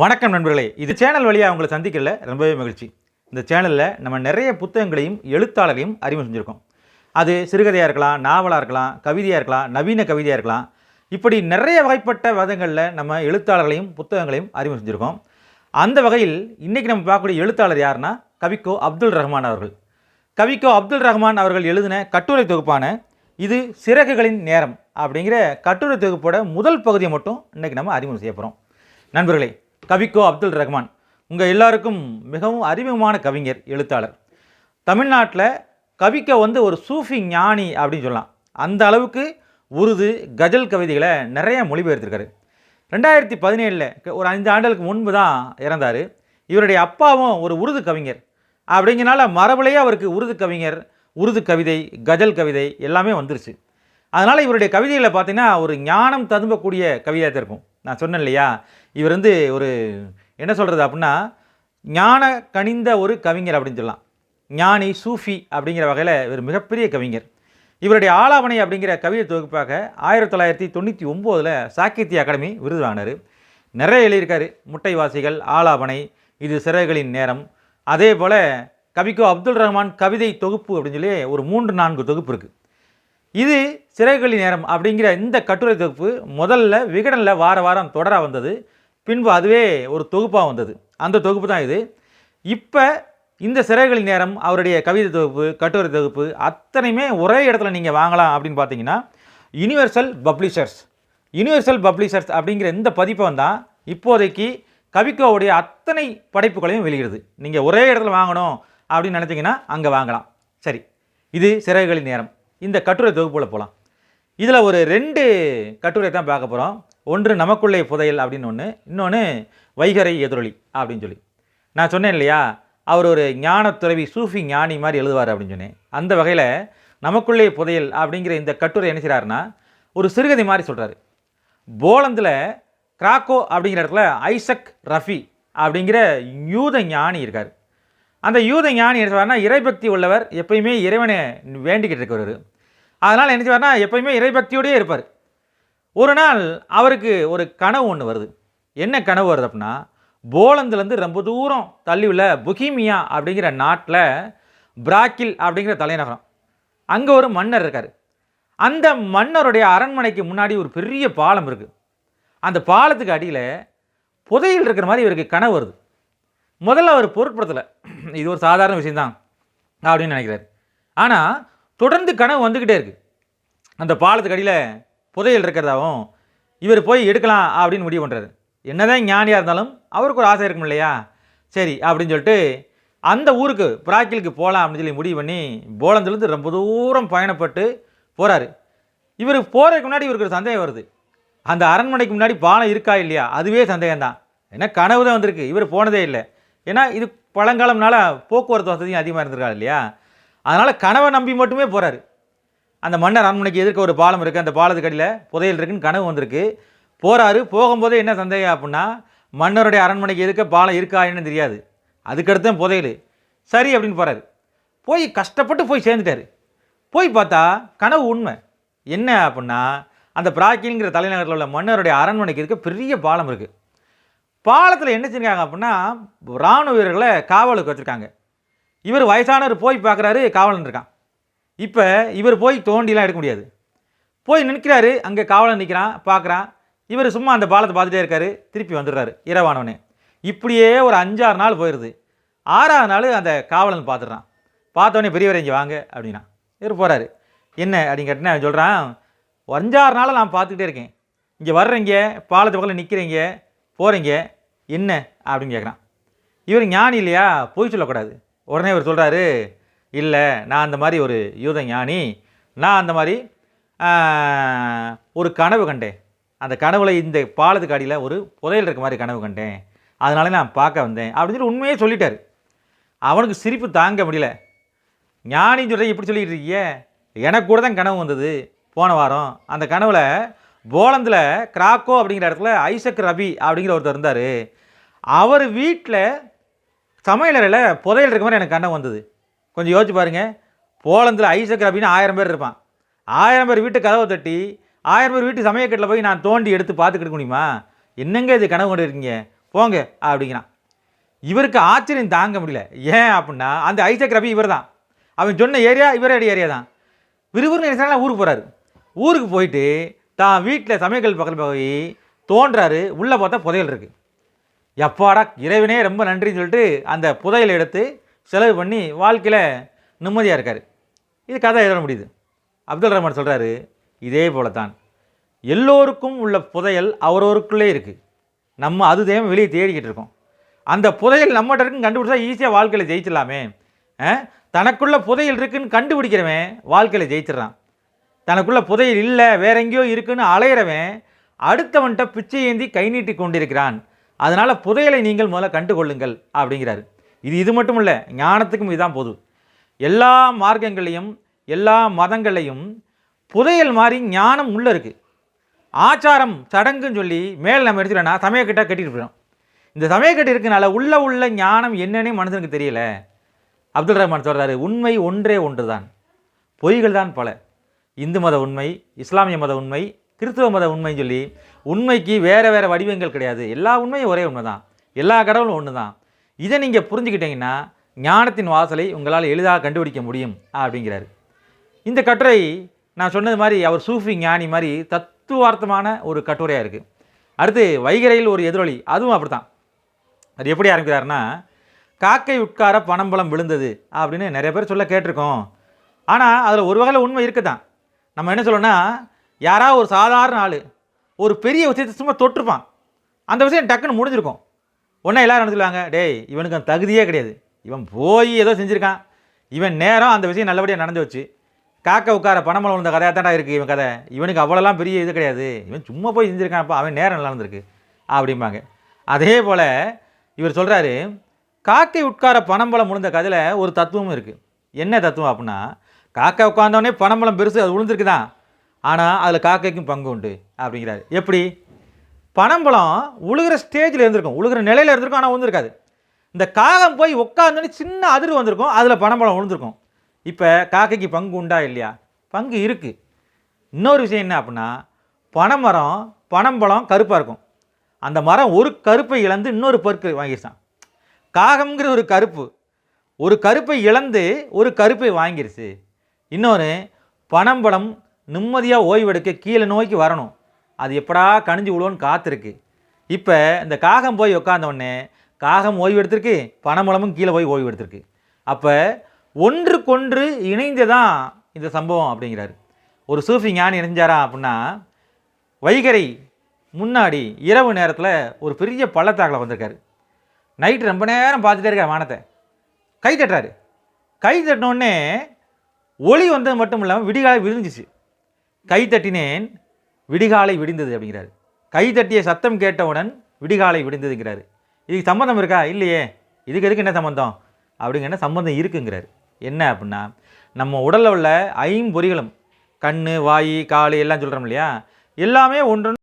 வணக்கம் நண்பர்களே. இது சேனல் வழியாக உங்களை சந்திக்கல ரொம்பவே மகிழ்ச்சி. இந்த சேனலில் நம்ம நிறைய புத்தகங்களையும் எழுத்தாளரையும் அறிமுகம் செஞ்சுருக்கோம். அது சிறுகதையாக இருக்கலாம் நாவலாக இருக்கலாம் கவிதையாக இருக்கலாம் நவீன கவிதையாக இருக்கலாம். இப்படி நிறைய வகைப்பட்ட விதங்களில் நம்ம எழுத்தாளர்களையும் புத்தகங்களையும் அறிமுகம் செஞ்சுருக்கோம். அந்த வகையில் இன்றைக்கி நம்ம பார்க்கக்கூடிய எழுத்தாளர் யாருன்னா கவிக்கோ அப்துல் ரஹ்மான் அவர்கள். கவிக்கோ அப்துல் ரஹ்மான் அவர்கள் எழுதின கட்டுரை தொகுப்பான இது சிறகுகளின் நேரம் அப்படிங்கிற கட்டுரை தொகுப்போட முதல் பகுதியை மட்டும் இன்றைக்கி நம்ம அறிமுகம் செய்ய போகிறோம் நண்பர்களே கவிக்கோ அப்துல் ரஹ்மான். உங்கள் எல்லாருக்கும் மிகவும் அறிமுகமான கவிஞர் எழுத்தாளர். தமிழ்நாட்டில் கவிக்கோ வந்து ஒரு சூஃபி ஞானி அப்படின்னு சொல்லலாம். அந்த அளவுக்கு உருது கஜல் கவிதைகளை நிறைய மொழிபெயர்த்திருக்காரு. ரெண்டாயிரத்தி பதினேழில் ஒரு அஞ்சு ஆண்டுகளுக்கு முன்பு தான் இறந்தார். இவருடைய அப்பாவும் ஒரு உருது கவிஞர். அப்படிங்கிறனால மரபுலேயே அவருக்கு உருது கவிஞர் உருது கவிதை கஜல் கவிதை எல்லாமே வந்துருச்சு. அதனால் இவருடைய கவிதைகளை பார்த்தீங்கன்னா ஒரு ஞானம் ததும்பக்கூடிய கவிதையாக தான் இருக்கும். நான் சொன்னேன் இல்லையா? இவர் வந்து ஒரு என்ன சொல்கிறது அப்படின்னா ஞான கனிந்த ஒரு கவிஞர் அப்படின்னு சொல்லலாம். ஞானி சூஃபி அப்படிங்கிற வகையில் இவர் மிகப்பெரிய கவிஞர். இவருடைய ஆலாவணை அப்படிங்கிற கவிதை தொகுப்பாக ஆயிரத்தி தொள்ளாயிரத்தி தொண்ணூற்றி ஒம்போதில் சாகித்ய அகாடமி விருது வாங்கினார் நிறைய எழுதியிருக்காரு. முட்டைவாசிகள் ஆலாவணை இது சிறகுகளின் நேரம். அதே போல் கவிக்கோ அப்துல் ரஹ்மான் கவிதை தொகுப்பு அப்படின்னு சொல்லி ஒரு மூன்று நான்கு தொகுப்பு இருக்குது இது சிறகுகளின் நேரம் அப்படிங்கிற இந்த கட்டுரை தொகுப்பு முதல்ல விகடனில் வார வாரம் தொடராக வந்தது. பின்பு அதுவே ஒரு தொகுப்பாக வந்தது. அந்த தொகுப்பு தான் இது. இப்போ இந்த சிறகுகளின் நேரம் அவருடைய கவிதை தொகுப்பு கட்டுரை தொகுப்பு அத்தனையுமே ஒரே இடத்துல நீங்கள் வாங்கலாம் அப்படின்னு பார்த்தீங்கன்னா யுனிவர்சல் பப்ளிஷர்ஸ் யுனிவர்சல் பப்ளிஷர்ஸ் அப்படிங்கிற இந்த பதிப்பை வந்தால் இப்போதைக்கு கவிக்கோவுடைய அத்தனை படைப்புகளையும் வெளியிடுது. நீங்கள் ஒரே இடத்துல வாங்கணும் அப்படின்னு நினச்சிங்கன்னா அங்கே வாங்கலாம். சரி இது சிறகுகளின் நேரம். இந்த கட்டுரை தொகுப்புல போகலாம் இதில் ஒரு ரெண்டு கட்டுரை தான் பார்க்க போகிறோம். ஒன்று நமக்குள்ளே புதையல் அப்படின்னு ஒன்று. இன்னொன்று வைகரை எதிரொலி அப்படின்னு சொல்லி. நான் சொன்னேன் இல்லையா அவர் ஒரு ஞானத்துறவி சூஃபி ஞானி மாதிரி எழுதுவார் அப்படின்னு சொன்னேன். அந்த வகையில் நமக்குள்ளே புதையல் அப்படிங்கிற இந்த கட்டுரை என்ன செய்கிறாருன்னா ஒரு சிறுகதை மாதிரி சொல்கிறாரு. போலந்தில் கிராக்கோ அப்படிங்கிற இடத்துல ஐசக் ரஃபி அப்படிங்கிற யூத ஞானி இருக்கார். அந்த யூத ஞானி என்ன செய்வார்னா இறைபக்தி உள்ளவர் எப்பயுமே இறைவனை வேண்டிக்கிட்டு இருக்கிறவர் அதனால் என்ன செய்வார்னா எப்பயுமே இறைபக்தியோடையே இருப்பார். ஒரு நாள் அவருக்கு ஒரு கனவு ஒன்று வருது. என்ன கனவு வருது அப்படின்னா போலந்துலேருந்து ரொம்ப தூரம் தள்ளி உள்ள புகிமியா அப்படிங்கிற நாட்டில் பிராக்கில் அப்படிங்கிற தலைநகரம். அங்கே ஒரு மன்னர் இருக்கார். அந்த மன்னருடைய அரண்மனைக்கு முன்னாடி ஒரு பெரிய பாலம் இருக்குது அந்த பாலத்துக்கு அடியில் புதையில் இருக்கிற மாதிரி இவருக்கு கனவு வருது. முதல்ல அவர் பொருட்படுத்தலை. இது ஒரு சாதாரண விஷயம்தான் அப்படின்னு நினைக்கிறார். ஆனால் தொடர்ந்து கனவு வந்துக்கிட்டே இருக்குது அந்த பாலத்துக்கு அடியில் புதையல் இருக்கிறதாவும் இவர் போய் எடுக்கலாம் அப்படின்னு முடிவு பண்ணுறாரு என்னதான் ஞானியாக இருந்தாலும் அவருக்கு ஒரு ஆசை இருக்கும் இல்லையா? சரி அப்படின்னு சொல்லிட்டு அந்த ஊருக்கு பிராக்கிலுக்கு போகலாம் அப்படின்னு சொல்லி முடிவு பண்ணி போலந்துலேருந்து ரொம்ப தூரம் பயணப்பட்டு போகிறாரு இவர் போகிறதுக்கு முன்னாடி இவருக்கு ஒரு சந்தேகம் வருது. அந்த அரண்மனைக்கு முன்னாடி பாலம் இருக்கா இல்லையா? அதுவே சந்தேகம் தான் ஏன்னா கனவு தான் வந்திருக்கு. இவர் போனதே இல்லை. ஏன்னா இது பழங்காலம்னால போக்குவரத்து வசதியும் அதிகமாக இருந்திருக்காரு இல்லையா? அதனால் கனவை நம்பி மட்டுமே போகிறாரு அந்த மன்னர் அரண்மனைக்கு எதிர்க்க ஒரு பாலம் இருக்குது அந்த பாலத்துக்கு அடியில் புதையல் இருக்குன்னு கனவு வந்திருக்கு. போகிறாரு போகும்போதே என்ன சந்தேகம் அப்படின்னா மன்னருடைய அரண்மனைக்கு எதிர்க்க பாலம் இருக்கா என்னன்னு தெரியாது. அதுக்கடுத்து தான் புதையல். சரி அப்படின்னு போகிறாரு போய் கஷ்டப்பட்டு போய் சேர்ந்துட்டாரு. போய் பார்த்தா கனவு உண்மை. என்ன அப்படின்னா அந்த பிராக்கின்கிற தலைநகரில் உள்ள மன்னருடைய அரண்மனைக்கு இருக்க பெரிய பாலம் இருக்குது பாலத்தில் என்ன செஞ்சாங்க அப்படின்னா இராணுவ வீரர்களை காவலுக்கு வச்சுருக்காங்க. இவர் வயசானவர் போய் பார்க்குறாரு காவலன் இருக்கான். இப்போ இவர் போய் தோண்டிலாம் எடுக்க முடியாது. போய் நிற்கிறாரு அங்கே காவலன் நிற்கிறான் பார்க்குறான். இவர் சும்மா அந்த பாலத்தை பார்த்துட்டே இருக்காரு திருப்பி வந்துடுறாரு இரவானவனே. இப்படியே ஒரு அஞ்சாறு நாள் போயிடுது ஆறாவது நாள் அந்த காவலன் பார்த்துடுறான். பார்த்தோன்னே பெரியவர் இங்கே வாங்க அப்படின்னா. இவர் போகிறாரு என்ன அப்படின்னு கேட்டேன்னா சொல்கிறான் அஞ்சாறு நாளாக நான் பார்த்துக்கிட்டே இருக்கேன். இங்கே வர்றீங்க பாலத்து பக்கத்தில் நிற்கிறீங்க போகிறீங்க என்ன? அப்படின்னு கேட்குறான். இவர் ஞானி இல்லையா? பொய் சொல்லக்கூடாது. உடனே இவர் சொல்கிறாரு இல்லை நான் அந்த மாதிரி ஒரு யூத ஞானி. நான் அந்த மாதிரி ஒரு கனவு கண்டேன். அந்த கனவுல இந்த பாலத்துக்கு அடியில் ஒரு புதையல் இருக்க மாதிரி கனவு கண்டேன். அதனால நான் பார்க்க வந்தேன். அப்படின்னு சொல்லி உண்மையே சொல்லிட்டாரு. அவனுக்கு சிரிப்பு தாங்க முடியல. ஞானின்னு சொல்கிற இப்படி சொல்லிட்டு இருக்கீங்க? எனக்கு கூட தான் கனவு வந்தது. போன வாரம் அந்த கனவில் போலந்தில் கிராக்கோ அப்படிங்கிற இடத்துல ஐசக் ரவி அப்படிங்கிற ஒருத்தர் இருந்தார். அவர் வீட்டில் சமையலறையில் புதையல் இருக்க மாதிரி எனக்கு கனவு வந்தது. கொஞ்சம் யோசிச்சு பாருங்கள் போலந்தில் ஐசக் அப்படின்னு ஆயிரம் பேர் இருப்பான். ஆயிரம் பேர் வீட்டு கதவை தட்டி ஆயிரம் பேர் வீட்டு சமையக்கட்டில் போய் நான் தோண்டி எடுத்து பார்த்துக்கிட்டு முடியுமா? என்னங்க இது கனவு கொண்டு இருக்கீங்க போங்க அப்படிங்கிறான். இவருக்கு ஆச்சரியம் தாங்க முடியல. ஏன் அப்படின்னா அந்த ஐசக் ரவி இவர் தான் அவன் சொன்ன ஏரியா இவரே ஏரியா தான். விறுவிறுன்னு நினைச்சாலும் ஊருக்கு போகிறாரு ஊருக்கு போயிட்டு தான் வீட்டில் சமையல் பக்கத்தில் போய் தோன்றாரு. உள்ளே பார்த்தா புதையல் இருக்குது எப்பாடா இறைவனே ரொம்ப நன்றின்னு சொல்லிட்டு அந்த புதையலை எடுத்து செலவு பண்ணி வாழ்க்கையில் நிம்மதியாக இருக்கார். இது கதை எழுத முடியுது. அப்துல் ரஹ்மான் சொல்கிறாரு இதே போல தான் எல்லோருக்கும் உள்ள புதையல் அவரவருக்குள்ளே இருக்குது நம்ம அதுதான் வெளியே தேடிக்கிட்டு இருக்கோம். அந்த புதையல் நம்மகிட்ட இருக்குன்னு கண்டுபிடிச்சா ஈஸியாக வாழ்க்கையில் ஜெயிச்சிடலாமே. தனக்குள்ள புதையல் இருக்குன்னு கண்டுபிடிக்கிறவன் வாழ்க்கையில் ஜெயிச்சிடறான். தனக்குள்ள புதையல் இல்லை வேற எங்கேயோ இருக்குன்னு அலையிறவன் அடுத்தவன்கிட்ட பிச்சை ஏந்தி கை நீட்டி கொண்டிருக்கிறான். அதனால் புதையலை நீங்கள் முதல்ல கண்டுகொள்ளுங்கள் அப்படிங்கிறாரு. இது இது மட்டும் இல்லை ஞானத்துக்கும் இதுதான் பொது. எல்லா மார்க்கங்களையும் எல்லா மதங்களையும் புதையல் மாதிரி ஞானம் உள்ளே இருக்குது ஆச்சாரம் சடங்குன்னு சொல்லி மேலே நம்ம எடுத்துட்டோம்னா சமயக்கட்டை கட்டிட்டு போயிடும். இந்த சமயக்கட்டு இருக்கனால உள்ள உள்ள ஞானம் என்னன்னே மனுஷனுக்கு தெரியல. அப்துல் ரஹ்மான் சொல்கிறாரு உண்மை ஒன்றே ஒன்று தான் பொய்கள் தான் பல. இந்து மத உண்மை இஸ்லாமிய மத உண்மை கிறிஸ்துவ மத உண்மைன்னு சொல்லி உண்மைக்கு வேறு வேறு வடிவங்கள் கிடையாது. எல்லா உண்மையும் ஒரே உண்மை தான். எல்லா கடவுளும் ஒன்று தான். இதை நீங்கள் புரிஞ்சுக்கிட்டீங்கன்னா ஞானத்தின் வாசலை உங்களால் எளிதாக கண்டுபிடிக்க முடியும் அப்படிங்கிறாரு. இந்த கட்டுரை நான் சொன்னது மாதிரி அவர் சூஃபி ஞானி மாதிரி தத்துவார்த்தமான ஒரு கட்டுரையாக இருக்குது அடுத்து வைகரையில் ஒரு எதிரொலி அதுவும் அப்படி தான் அது எப்படி ஆரம்பிக்கிறாருன்னா காக்கை உட்கார பனம்பழம் விழுந்தது அப்படின்னு நிறைய பேர் சொல்ல கேட்டிருக்கோம். ஆனால் அதில் ஒரு வகையில் உண்மை இருக்குது தான் நம்ம என்ன சொல்லணும்னா யாராவது ஒரு சாதாரண ஆள் ஒரு பெரிய விஷயத்தை சும்மா தொட்டிருப்பான். அந்த விஷயம் டக்குன்னு முடிஞ்சிருக்கும். உடனே எல்லாரும் என்ன சொல்லுவாங்க? டேய் இவனுக்கு அந்த தகுதியே கிடையாது. இவன் போய் ஏதோ செஞ்சுருக்கான். இவன் நேரம் அந்த விஷயம் நல்லபடியாக நடந்து வச்சு காக்க உட்கார பணமலம் விழுந்த கதையாக தான்டா இருக்குது இவன் கதை. இவனுக்கு அவ்வளோலாம் பெரிய இது கிடையாது. இவன் சும்மா போய் செஞ்சுருக்கான்ப்பா அவன் நேரம் நல்லா இருந்திருக்கு அப்படிம்பாங்க. அதே போல் இவர் சொல்கிறாரு காக்கை உட்கார பணம்பலம் விழுந்த கதையில் ஒரு தத்துவமும் இருக்குது என்ன தத்துவம் அப்படின்னா காக்கை உட்கார்ந்தோடனே பணம்பலம் பெருசு அது விழுந்திருக்கு தான் ஆனால் அதில் காக்கைக்கும் பங்கு உண்டு அப்படிங்கிறாரு. எப்படி? பனம்பழம் உழுகிற ஸ்டேஜில் இருந்திருக்கும். உழுகிற நிலையில் இருந்திருக்கும் ஆனால் விழுந்திருக்காது இந்த காகம் போய் உட்காந்தோடனே சின்ன அதிர்வு வந்திருக்கும் அதில் பனம்பழம் விழுந்திருக்கும் இப்போ காக்கைக்கு பங்கு உண்டா இல்லையா? பங்கு இருக்குது இன்னொரு விஷயம் என்ன அப்படின்னா பனைமரம் பனம்பழம் கருப்பாக இருக்கும். அந்த மரம் ஒரு கருப்பை இழந்து இன்னொரு பொருட்கள் வாங்கிருச்சான் காகம்ங்கிற ஒரு கருப்பு ஒரு கருப்பை இழந்து ஒரு கருப்பை வாங்கிருச்சு. இன்னொன்று பனம்பழம் நிம்மதியாக ஓய்வெடுக்க கீழே நோய்க்கு வரணும். அது எப்படா கணிஞ்சு விழுவோன்னு காத்திருக்கு. இப்போ இந்த காகம் போய் உக்காந்தவொடனே காகம் ஓய்வு எடுத்திருக்கு பனம்பழமும் கீழே போய் ஓய்வு எடுத்திருக்கு அப்போ ஒன்றுக்கொன்று இணைந்து தான் இந்த சம்பவம் அப்படிங்கிறாரு. ஒரு சூஃபி ஞானி இணைஞ்சாரா அப்படின்னா வைகரை முன்னாடி இரவு நேரத்தில் ஒரு பெரிய பள்ளத்தாக்கில் வந்திருக்காரு. நைட்டு ரொம்ப நேரம் பார்த்துட்டே இருக்கார் வானத்தை. கை தட்டுறாரு. கை தட்டினோடனே ஒளி வந்தது மட்டும் இல்லாமல் விடிகாலை விழுந்துச்சு. கை தட்டினேன் விடிகாலை விடிந்தது அப்படிங்கிறாரு. கை தட்டிய சத்தம் கேட்டவுடன் விடிகாலை விடிந்ததுங்கிறாரு. இதுக்கு சம்மந்தம் இருக்கா? இல்லையே. இதுக்கு எதுக்கு என்ன சம்மந்தம் அப்படிங்கிற என்ன சம்மந்தம் இருக்குங்கிறாரு. என்ன அப்படின்னா நம்ம உடலில் உள்ள ஐம்பொறிகளும் கண் வாய் கால் எல்லாம் சொல்கிறோம் இல்லையா? எல்லாமே ஒன்று